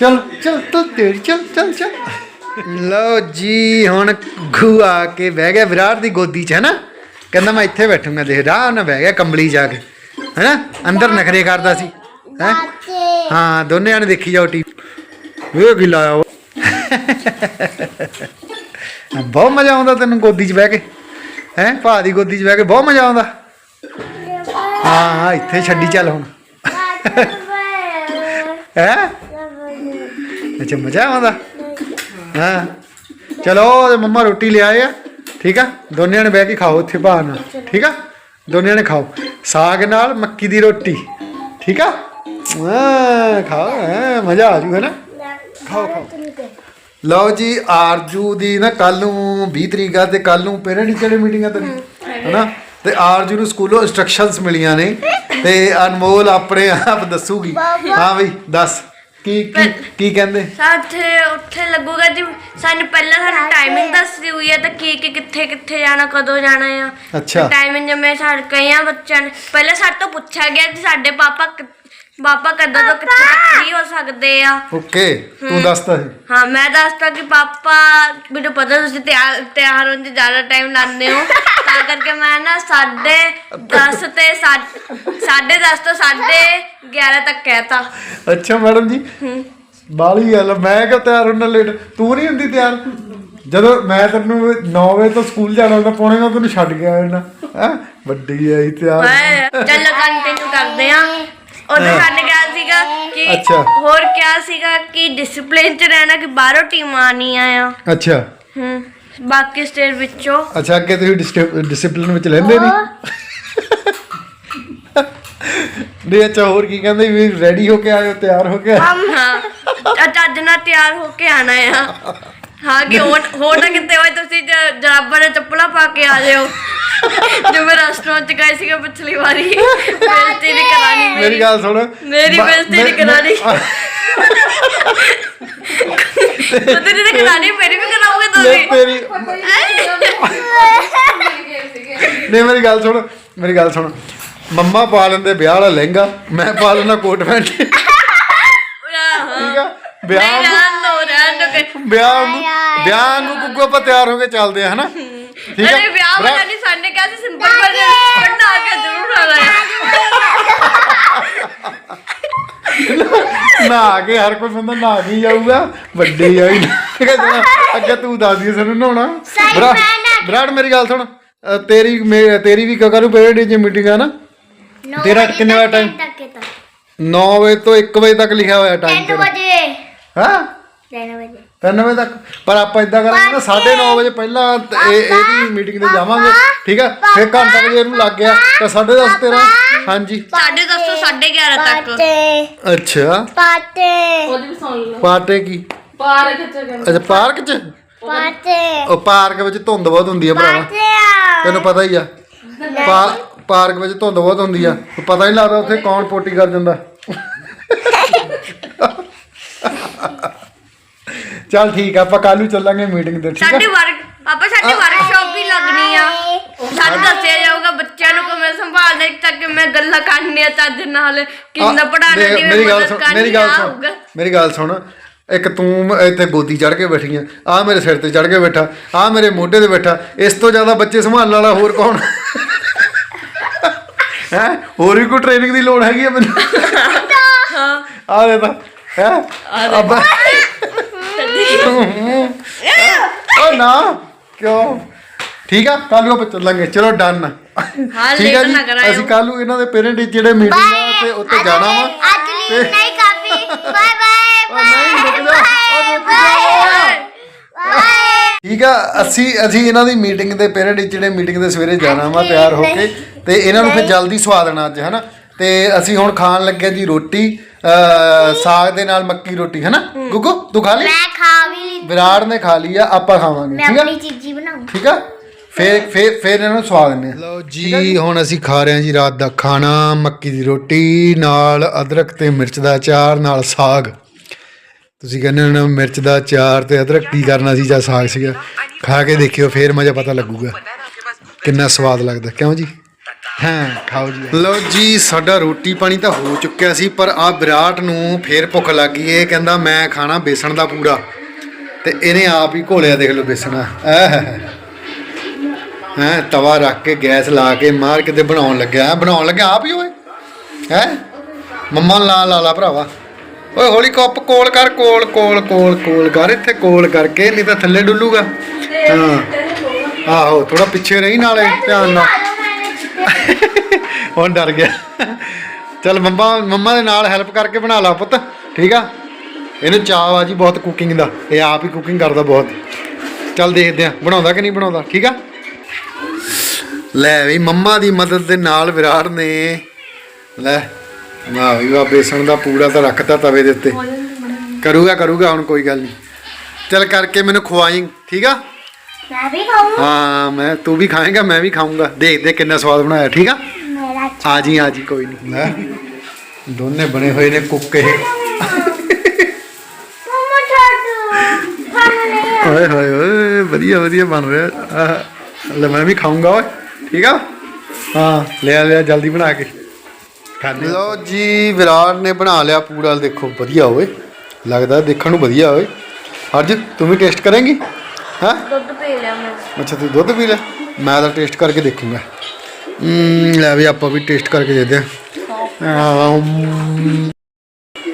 ਚਲ ਚਲ ਤੂੰ ਤੇਰੀ, ਚਲ ਚਲ ਚਲ। ਲਓ ਜੀ ਹੁਣ ਗੂ ਆ ਕੇ ਬਹਿ ਗਿਆ ਵਿਰਾਟ ਦੀ ਗੋਦੀ 'ਚ ਹੈ ਨਾ ਕਹਿੰਦਾ ਮੈਂ ਇੱਥੇ ਬੈਠੂੰਗਾ ਦੇਖ ਰਾਹ ਨਾਲ ਬਹਿ ਗਿਆ ਕੰਬਲੀ ਜਾ ਕੇ ਹੈ ਨਾ ਅੰਦਰ ਨਖਰੇ ਕਰਦਾ ਸੀ ਹੈ? ਹਾਂ ਦੋਨੇ ਆਣੇ ਦੇਖੀ ਜਾਓ ਟੀ ਵੇ ਕੀ ਲਾਇਆ। ਬਹੁਤ ਮਜ਼ਾ ਆਉਂਦਾ ਤੈਨੂੰ ਗੋਦੀ 'ਚ ਬਹਿ ਕੇ ਹੈ? ਭਾ ਦੀ ਗੋਦੀ 'ਚ ਬਹਿ ਕੇ ਬਹੁਤ ਮਜ਼ਾ ਆਉਂਦਾ। ਹਾਂ ਹਾਂ ਇੱਥੇ ਛੱਡੀ ਚੱਲ ਹੁਣ। ਹੈ? ਅੱਛਾ ਮਜ਼ਾ ਆਉਂਦਾ। ਹਾਂ। ਚਲੋ ਤੇ ਮੰਮਾ ਰੋਟੀ ਲਿਆਏ ਆ। ਠੀਕ ਆ? ਦੋਨਿਆਂ ਨੇ ਬਹਿ ਕੇ ਖਾਓ ਇੱਥੇ ਭਾਅ ਨਾਲ। ਠੀਕ ਆ? ਦੋਨਿਆਂ ਨੇ ਖਾਓ। ਸਾਗ ਨਾਲ ਮੱਕੀ ਦੀ ਰੋਟੀ। ਠੀਕ ਆ? ਖਾਓ ਹੈਂ, ਮਜ਼ਾ ਆ ਜੂ ਹੈ ਨਾ ਖਾਓ ਖਾਓ। ਲਓ ਜੀ ਆਰਜੂ ਦੀ ਨਾ ਕੱਲ ਨੂੰ 20 ਤਰੀਕ ਆ ਤੇ ਕੱਲ ਨੂੰ ਪੇਰੈਂਟ ਟੀਚਰ ਮੀਟਿੰਗ ਆ ਤੇਰੀ? ਹੈਨਾ? ਤੇ ਆਰਜੂ ਨੂੰ ਸਕੂਲੋਂ ਇਨਸਟਰਕਸ਼ਨਸ ਮਿਲੀਆਂ ਨੇ। ਤੇ ਅਨਮੋਲ ਆਪਣੇ ਆਪ ਦੱਸੂਗੀ। ਹਾਂ ਬਈ ਦੱਸ। ਕੀ ਕੀ ਕੀ ਕਹਿੰਦੇ ਸਾਥੇ ਉੱਥੇ ਲੱਗੂਗਾ ਜੀ ਸਾਨੂੰ ਪਹਿਲਾਂ ਸਾਨੂੰ ਟਾਈਮਿੰਗ ਦੱਸੀ ਹੋਈ ਹੈ ਤਾਂ ਕੀ ਕੀ ਕਿੱਥੇ ਕਿੱਥੇ ਜਾਣਾ ਕਦੋਂ ਜਾਣਾ ਆ ਅੱਛਾ। ਟਾਈਮਿੰਗ ਜਿਵੇਂ ਸਾਡੇ ਕਈਆਂ ਬੱਚਿਆਂ ਨੇ ਪਹਿਲਾਂ ਸਾਡੇ ਤੋਂ ਪੁੱਛਿਆ ਗਿਆ ਕਿ ਸਾਡੇ ਪਾਪਾ ਕਿ- ਪਾਪਾ ਕਦੋਂ ਤੋਂ ਕਿੱਥੇ ਫ੍ਰੀ ਹੋ ਸਕਦੇ ਆ? ਓਕੇ ਤੂੰ ਦੱਸਦਾ ਸੀ। ਹਾਂ ਮੈਂ ਦੱਸਦਾ ਕਿ ਪਾਪਾ ਮੈਨੂੰ ਪਤਾ ਤੁਸੀਂ ਤਿਆਰ ਤਿਆਰ ਹੋਣ 'ਚ ਜ਼ਿਆਦਾ ਟਾਈਮ ਲਾਉਂਦੇ ਹੋ। ਤਾਂ ਕਰਕੇ ਮੈਂ ਨਾ ਸਾਢੇ 10 ਤੇ ਸਾ- ਸਾਢੇ 10 ਤੋਂ ਸਾਢੇ 11 ਤੱਕ ਕਹਿਤਾ। ਅੱਛਾ ਮੈਡਮ ਜੀ ਬਾਲੀ ਗੱਲ ਆ, ਮੈਂ ਕਿਉਂ ਤਿਆਰ ਹੋਣਾ ਲੇਟ ਤੂੰ ਨਹੀਂ ਹੁੰਦੀ ਤਿਆਰ? ਜਦੋਂ ਮੈਂ ਤੈਨੂੰ 9 ਵਜੇ ਤੋਂ ਸਕੂਲ ਜਾਣਾ ਹੁੰਦਾ ਪੌਣੇ ਨਾਲ ਤੈਨੂੰ ਛੱਡ ਗਿਆ ਇਹਨਾਂ ਹੈ? ਵੱਡੀ ਆਈ ਤਿਆਰ। ਮੈਂ ਚੱਲ ਕੰਟੀਨਿਊ ਕਰਦੇ ਆ। ਉਹਦੇ ਸਾਡੇ ਕਿਹਾ ਸੀਗਾ ਕਿ ਅੱਛਾ। ਹੋਰ ਕਿਹਾ ਸੀਗਾ ਕਿ ਡਿਸਪਲਿਨ 'ਚ ਰਹਿਣਾ ਕਿ ਬਾਹਰੋਂ ਟੀਮਾਂ ਆਉਣੀਆਂ ਆ। ਅੱਛਾ। ਹੂੰ ਬਾਕੀ ਸਟੇਟ ਵਿੱਚੋਂ। ਅੱਛਾ ਅੱਗੇ ਤੁਸੀਂ ਡਿਸਪਲਿਨ ਵਿੱਚ ਲੈਂਦੇ ਨਹੀਂ? ਨਹੀਂ ਅੱਛਾ ਹੋਰ ਕੀ ਕਹਿੰਦੇ ਵੀ ਰੈਡੀ ਹੋ ਕੇ ਆਇਓ ਤਿਆਰ ਹੋ ਕੇ ਆਇਓ? ਹਾਂ ਅੱਜ ਨਾਲ ਤਿਆਰ ਹੋ ਕੇ ਆਣਾ ਆ। ਹਾਂ ਕਿ ਹੋਰ ਹੋਰ ਨਾ ਕਿਤੇ ਹੋਏ ਤੁਸੀਂ ਜ- ਜਰਾਬਾਂ ਦੇ ਚੱਪਲਾਂ ਪਾ ਕੇ ਆ ਜਾਓ ਜਿਵੇਂ ਰੈਸਟੋਰੈਂਟ ਚ ਗਏ ਸੀਗੇ ਪਿਛਲੀ ਵਾਰੀ। ਬੇਇੱਜ਼ਤੀ ਨਹੀਂ ਕਰਾਣੀ ਮੇਰੀ। ਮੇਰੀ ਗੱਲ ਸੁਣ। ਮੇਰੀ ਬੇਇੱਜ਼ਤੀ ਮੈਂ- ਨਹੀਂ ਕਰਾਣੀ। ਮੈਂ- ਤੇਰੀ ਤੇ ਕਰਾਣੀ ਮੇਰੀ ਵੀ ਕਰਾਓਗੇ ਲੈ ਤੁਸੀਂ। ਤੇਰੀ ਨਹੀਂ ਮੇਰੀ ਗੱਲ ਸੁਣ ਮੇਰੀ ਗੱਲ ਸੁਣ। ਮੰਮਾ ਪਾ ਲੈਂਦੇ ਵਿਆਹ ਵਾਲਾ ਲਹਿੰਗਾ ਮੈਂ ਪਾ ਲੈਣਾ ਕੋਟ ਪੈਂਟ। ਠੀਕ ਆ? ਵਿਆਹ ਨਹੀਂ ਨੂੰ ਰਹਿਣ ਦੋ ਦੋ ਵਿਆਹ ਨੂੰ ਵਿਆਹ ਨੂੰ ਗੁੱਗੂ ਆਪਾਂ ਤਿਆਰ ਹੋ ਕੇ ਚੱਲਦੇ ਆ ਹਨਾ? ਠੀਕ ਅਰੇ ਵਿਆਹ ਵਾਲਾ ਨਹੀਂ ਸਾਡੇ ਕਿਹਾ ਸੀ ਸਿੰਪਲ ਪਰ ਬਣਾ ਕੇ ਜ਼ਰੂਰ ਆਣਾ ਹੈ। ਨਹਾ ਕੇ ਹਰ ਕੋਈ ਬੰਦਾ ਨਹਾ ਕੇ ਹੀ ਜਾਊਗਾ ਵੱਡੀ ਆਈ ਕਹਿੰਦਾ ਅੱਗੇ ਤੂੰ ਦੱਸਦੀ ਸਾਨੂੰ ਨਹਾਉਣਾ। ਬਰਾ ਬਰਾੜ ਮੇਰੀ ਗੱਲ ਸੁਣ। ਤੇਰੀ ਤੇਰੀ ਵੀ ਕਰੂ ਪੇਰੈਂਟ ਦੀ ਮੀਟਿੰਗ ਆ ਨਾ ਤੇਰਾ ਕਿੰਨੇ ਵਜੇ ਟਾਈਮ 9 ਵਜੇ ਤੋਂ 1 ਵਜੇ ਤੱਕ ਲਿਖਿਆ ਹੋਇਆ ਟਾਈਮ 3 ਤੇਰਾ। ਵਜੇ। ਹਾਂ? 3 ਵਜੇ। 3 ਵਜੇ ਤੱਕ? ਪਰ ਆਪਾਂ ਇਦਾਂ ਕਰਾਂਗੇ ਨਾ 9:30 ਵਜੇ ਪਹਿਲਾਂ ਤੇ ਇਹ ਇਹਦੀ ਮੀਟਿੰਗ ਤੇ ਜਾਵਾਂਗੇ ਠੀਕ ਆ? ਫਿਰ ਘੰਟਾ ਵਜੇ ਇਹਨੂੰ ਲੱਗ ਗਿਆ ਤਾਂ 10:30 ਤੇਰਾ। ਹਾਂਜੀ। ਸਾਡੇ ਦੱਸੋ 11:30 ਤੱਕ। ਅੱਛਾ। ਪਾਤੇ ਪਾਰਟੇ ਕੀ? ਪਾਰਕ ਚ ਗਏ ਅੱਛਾ ਪਾਰਕ 'ਚ? ਪਾਤੇ ਉਹ ਪਾਰਕ ਵਿੱਚ ਧੁੰਦ ਬਹੁਤ ਹੁੰਦੀ ਆ ਭਰਾਵਾ। ਤੈਨੂੰ ਪਤਾ ਹੀ ਆ। ਪਾ- ਪਾਰਕ ਵਿੱਚ ਧੁੰਦ ਬਹੁਤ ਹੁੰਦੀ ਆ। ਪਤਾ ਨਹੀਂ ਲੱਗਦਾ ਉੱਥੇ ਕੌਣ ਪੋਟੀ ਕਰ ਜਾਂਦਾ। ਚੱਲ ਠੀਕ ਆ ਆਪਾਂ ਕੱਲ ਨੂੰ ਚੱਲਾਂਗੇ ਮੀਟਿੰਗ ਤੇ ਠੀਕ ਆ? ਸਾਡੀ ਵਰਕ ਪਾਪਾ ਸਾਡੀ ਵਰਕਸ਼ਾਪ ਵੀ ਲੱਗਣੀ ਆ। ਸਾਨੂੰ ਦੱਸਿਆ ਜਾਊਗਾ ਬੱਚਿਆਂ ਨੂੰ ਕਿਵੇਂ ਸੰਭਾਲਣਾ ਤੱਕ ਕਿਵੇਂ ਗੱਲਾਂ ਕਰਨੀਆਂ ਚੱਜ ਨਾਲ ਕਿੰਨਾ ਆ, ਪੜਾਉਣਾ ਦੇਖ, ਮੇਰੀ ਗੱਲ ਮਦਦ ਸੁਣ ਕਰਨੀ ਮੇਰੀ ਗੱਲ ਸੁਣ ਮੇਰੀ ਗੱਲ ਸੁਣ ਇੱਕ ਤੂੰ ਇੱਥੇ ਗੋਦੀ ਚੜ ਕੇ ਬੈਠੀ ਆ ਆ ਮੇਰੇ ਸਿਰ ਤੇ ਚੜ ਕੇ ਬੈਠਾ ਆ ਮੇਰੇ ਮੋਢੇ ਤੇ ਬੈਠਾ ਇਸ ਤੋਂ ਜ਼ਿਆਦਾ ਬੱਚੇ ਸੰਭਾਲਣ ਵਾਲਾ ਹੋਰ ਕੌਣ? ਹੈ? ਹੋਰ ਵੀ ਕੋਈ ਟ੍ਰੇਨਿੰਗ ਦੀ ਲੋੜ ਹੈਗੀ ਆ ਮੈਨੂੰ? ਹਾਂ। ਆ ਦੇ ਤਾਂ ਹੈ? ਅੱਬਾ ਓ ਨਾ ਕਿਉਂ? ਠੀਕ ਆ ਕੱਲ ਨੂੰ ਆਪਾਂ ਚੱਲਾਂਗੇ। ਚਲੋ ਡਨ ਹਾਂ, ਠੀਕ ਆ late ਜੀ? ਨਾ ਕਰਾਇਓ। ਅਸੀਂ ਕੱਲ ਨੂੰ ਇਹਨਾਂ ਦੇ ਪੇਰੈਂਟ ਜਿਹੜੇ ਮੀਟਿੰਗ ਆ ਤੇ ਉੱਤੇ ਜਾਣਾ ਵਾ। ਅੱਜ ਲਈ ਨਹੀਂ ਕਾਫੀ। ਬਾਏ ਬਾਏ ਓ ਨਹੀਂ ਰੁਕ ਜਾ। ਓ ਰੁਕ ਜਾ ਠੀਕ ਆ ਅਸੀਂ ਅਸੀਂ ਇਹਨਾਂ ਦੀ ਮੀਟਿੰਗ ਦੇ ਪੇਰੈਂਟ ਜਿਹੜੇ ਮੀਟਿੰਗ ਦੇ ਸਵੇਰੇ ਜਾਣਾ ਵਾ ਤਿਆਰ ਹੋ ਕੇ। ਤੇ ਇਹਨਾਂ ਨੂੰ ਫਿਰ ਜਲਦੀ ਸਵਾ ਦੇਣਾ ਅੱਜ ਹਨਾ? ਤੇ ਅਸੀਂ ਹੁਣ ਖਾਣ ਲੱਗੇ ਜੀ ਰੋਟੀ। ਸਾਗ ਦੇ ਨਾਲ ਮੱਕੀ ਰੋਟੀ ਹਨਾ? ਗੁੱਗੂ ਤੂੰ ਖਾ ਲਈ? ਮੈਂ ਖਾ ਵੀ ਲਈ। ਵਿਰਾੜ ਨੇ ਖਾ ਲਈ ਆ ਆਪਾਂ ਖਾਵਾਂਗੇ ਮੈਂ ਠੀਕ ਆ? ਆਪਣੀ ਚੀਜ਼ੀ ਬਣਾਉਂ ਠੀਕ ਆ? ਫੇਰ ਫੇਰ ਫੇਰ ਇਹਨਾਂ ਨੂੰ ਸਵਾ ਦਿੰਨੇ ਆ। ਲਓ ਜੀ? ਹੁਣ ਅਸੀਂ ਖਾ ਰਹੇ ਹਾਂ ਜੀ ਰਾਤ ਦਾ ਖਾਣਾ ਮੱਕੀ ਦੀ ਰੋਟੀ ਨਾਲ ਅਦਰਕ ਤੇ ਮਿਰਚ ਦਾ ਅਚਾਰ ਨਾਲ ਸਾਗ। ਤੁਸੀਂ ਕਹਿੰਦੇ ਹੋ ਨਾ ਮਿਰਚ ਦਾ ਅਚਾਰ ਤੇ ਅਦਰਕ ਕੀ ਕਰਨਾ ਸੀ ਜਾਂ ਸਾਗ ਸੀਗਾ? ਖਾ ਕੇ ਦੇਖਿਓ ਫੇਰ ਮਜ਼ਾ ਪਤਾ ਲੱਗੂਗਾ। ਕਿੰਨਾ ਸਵਾਦ ਲੱਗਦਾ ਕਿਉਂ ਜੀ? ਹਾਂ। ਖਾਓ ਜੀ। ਲਓ ਜੀ ਸਾਡਾ ਰੋਟੀ ਪਾਣੀ ਤਾਂ ਹੋ ਚੁੱਕਿਆ ਸੀ ਪਰ ਆ ਵਿਰਾਟ ਨੂੰ ਫੇਰ ਭੁੱਖ ਲੱਗ ਗਈ। ਇਹ ਕਹਿੰਦਾ ਮੈਂ ਖਾਣਾ ਬੇਸਣ ਦਾ ਪੂੜਾ ਤੇ ਇਹਨੇ ਆਪ ਹੀ ਘੋਲਿਆ ਦੇਖ ਲਓ ਬੇਸਣ ਹੈ ਤਵਾ ਰੱਖ ਕੇ ਗੈਸ ਲਾ ਕੇ ਮਾਰ ਕਿਤੇ ਬਣਾਉਣ ਲੱਗਿਆ। ਬਣਾਉਣ ਲੱਗਿਆ ਆਪ ਹੀ ਓਏ। ਹੈ? ਮੰਮਾ ਲਾ ਲਾ ਲਾ ਭਰਾਵਾ। ਓਏ ਹੌਲੀ ਕੱਪ ਕੋਲ ਕਰ ਕੋਲ ਕੋਲ ਕੋਲ ਕੋਲ ਕਰ ਇੱਥੇ ਕੋਲ ਕਰਕੇ ਨਹੀਂ ਤਾਂ ਥੱਲੇ ਡੁੱਲੂਗਾ। ਹਾਂ। ਆਹੋ ਥੋੜਾ ਪਿੱਛੇ ਰਹੀ ਨਾਲੇ ਧਿਆਨ ਨਾਲ। ਹੁਣ ਡਰ ਗਿਆ। ਚੱਲ ਮੰਮਾ ਮੰਮਾ ਦੇ ਨਾਲ ਹੈਲਪ ਕਰਕੇ ਬਣਾ ਲਾ ਪੁੱਤ ਠੀਕ ਆ? ਇਹਨੂੰ ਚਾਅ ਆ ਜੀ ਬਹੁਤ ਕੁਕਿੰਗ ਦਾ ਇਹ ਆਪ ਹੀ ਕੁਕਿੰਗ ਕਰਦਾ ਬਹੁਤ। ਚੱਲ ਦੇਖਦੇ ਆ ਬਣਾਉਂਦਾ ਕਿ ਨਹੀਂ ਬਣਾਉਂਦਾ ਠੀਕ ਆ? ਲੈ ਵੀ ਮੰਮਾ ਦੀ ਮਦਦ ਦੇ ਨਾਲ ਵਿਰਾਟ ਨੇ। ਲੈ ਵਾਹ ਵੀ ਵਾਹ ਬੇਸਣ ਦਾ ਪੂੜਾ ਤਾਂ ਰੱਖਤਾ ਤਵੇ ਦੇ ਉੱਤੇ। ਕਰੂਗਾ ਕਰੂਗਾ ਹੁਣ ਕੋਈ ਗੱਲ ਨਹੀਂ। ਚੱਲ ਕਰਕੇ ਮੈਨੂੰ ਖਵਾਈ ਠੀਕ ਆ? ਹਾਂ ਮੈਂ ਤੂੰ ਵੀ ਖਾਏਗਾ ਮੈਂ ਵੀ ਖਾਊਂਗਾ। ਦੇਖਦੇ ਕਿੰਨਾ ਸਵਾਦ ਬਣਾਇਆ ਠੀਕ ਆ? ਆ ਜੀ ਆ ਜੀ ਕੋਈ ਨਹੀਂ ਦੋਨੇ ਬਣੇ ਹੋਏ ਨੇ ਕੁੱਕ। ਮਮਾ ਛੱਡ। ਦੋ ਖਾਣਾ ਵਧੀਆ ਵਧੀਆ ਬਣ ਰਿਹਾ। ਲੈ ਮੈਂ ਵੀ ਖਾਊਂਗਾ ਓਏ। ਠੀਕ ਆ? ਹਾਂ ਲੈ ਆ, ਲੈ ਜਲਦੀ ਬਣਾ ਕੇ। ਖਾਣੇ। ਲੋ ਜੀ ਵਿਰਾਟ ਨੇ ਬਣਾ ਲਿਆ ਪੂਰਾ ਦੇਖੋ ਵਧੀਆ ਓਏ। ਲੱਗਦਾ ਦੇਖਣ ਨੂੰ ਵਧੀਆ ਓਏ। ਅੱਜ ਤੂੰ ਵੀ ਟੇਸਟ ਕਰੇਂਗੀ? ਹਾਂ? ਦੁੱਧ ਪੀ ਲਿਆ ਮੈਂ। ਅੱਛਾ ਤੂੰ ਦੁੱਧ ਪੀ ਲੈ ਮੈਂ ਤਾਂ ਟੇਸਟ ਕਰਕੇ ਦੇਖੂੰਗਾ। ਲੈ ਵੀ ਆਪਾਂ ਵੀ ਟੇਸਟ ਕਰਕੇ ਦੇਖਦੇ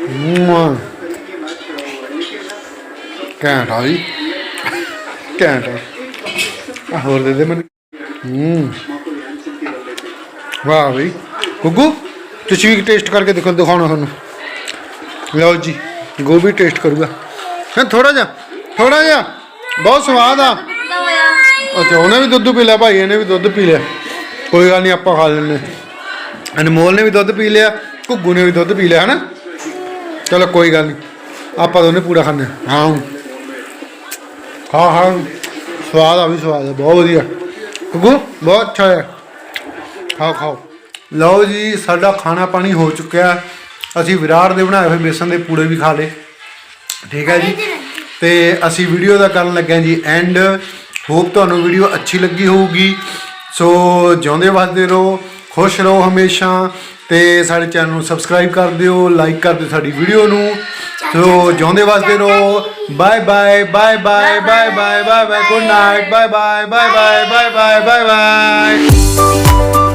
ਮੁਆ। ਘੈਂਟ ਆ ਜੀ। ਘੈਂਟ ਆ। ਹੋਰ ਦੇ ਦੇ ਮੈਨੂੰ। ਹੂੰ ਵਾਹ ਬਈ। ਗੁੱਗੂ ਤੁਸੀਂ ਵੀ ਟੇਸਟ ਕਰਕੇ ਦੇਖੋ ਦਿਖਾਉਣਾ ਤੁਹਾਨੂੰ। ਲਓ ਜੀ ਗੋਭੀ ਟੇਸਟ ਕਰੂਗਾ। ਹੈ ਥੋੜਾ ਜਿਹਾ ਥੋੜਾ ਜਿਹਾ। ਬਹੁਤ ਸਵਾਦ ਆ। ਹੋਇਆ। ਅੱਛਾ ਉਹਨੇ ਵੀ ਦੁੱਧ ਪੀ ਲਿਆ ਭਾਈ ਇਹਨੇ ਵੀ ਦੁੱਧ ਪੀ ਲਿਆ। ਕੋਈ ਗੱਲ ਨਹੀਂ ਆਪਾਂ ਖਾ ਲੈਣੇ ਅਨਮੋਲ ਨੇ ਵੀ ਦੁੱਧ ਪੀ ਲਿਆ ਘੁੱਗੂ ਨੇ ਵੀ ਦੁੱਧ ਪੀ ਲਿਆ ਹਨਾ? ਚਲੋ ਕੋਈ ਗੱਲ ਨਹੀਂ ਆਪਾਂ ਦੋਨੇ ਪੂਰਾ ਖਾਣੇ ਹਾਂ। ਹਾਂ। ਹਾਂ ਸਵਾਦ ਆ ਵੀ ਸਵਾਦ ਹੈ ਬਹੁਤ ਵਧੀਆ। ਘੁੱਗੂ ਬਹੁਤ ਅੱਛਾ ਹੈ ਖਾਓ ਖਾਓ। ਲਓ ਜੀ ਸਾਡਾ ਖਾਣਾ ਪਾਣੀ ਹੋ ਚੁੱਕਿਆ। ਅਸੀਂ ਵਿਰਾਟ ਦੇ ਬਣਾਏ ਹੋਏ ਬੇਸਨ ਦੇ ਪੂੜੇ ਵੀ ਖਾ ਲਏ। ਠੀਕ ਹੈ ਜੀ। ਤੇ ਅਸੀਂ ਵੀਡੀਓ ਦਾ ਕਰਨ ਲੱਗੇ ਜੀ ਐਂਡ ਹੋਪ ਤੁਹਾਨੂੰ ਵੀਡੀਓ ਅੱਛੀ ਲੱਗੀ ਹੋਊਗੀ। ਸੋ ਜਿਉਂਦੇ ਵੱਸਦੇ ਰਹੋ ਖੁਸ਼ ਰਹੋ ਹਮੇਸ਼ਾ ਤੇ ਸਾਡੇ ਚੈਨਲ ਨੂੰ ਸਬਸਕ੍ਰਾਈਬ ਕਰ ਦਿਓ ਲਾਈਕ ਕਰ ਦਿਓ ਸਾਡੀ ਵੀਡੀਓ ਨੂੰ। ਸੋ ਜਿਉਂਦੇ ਵੱਸਦੇ ਰਹੋ bye bye bye bye bye bye bye bye good night bye bye bye bye bye bye bye bye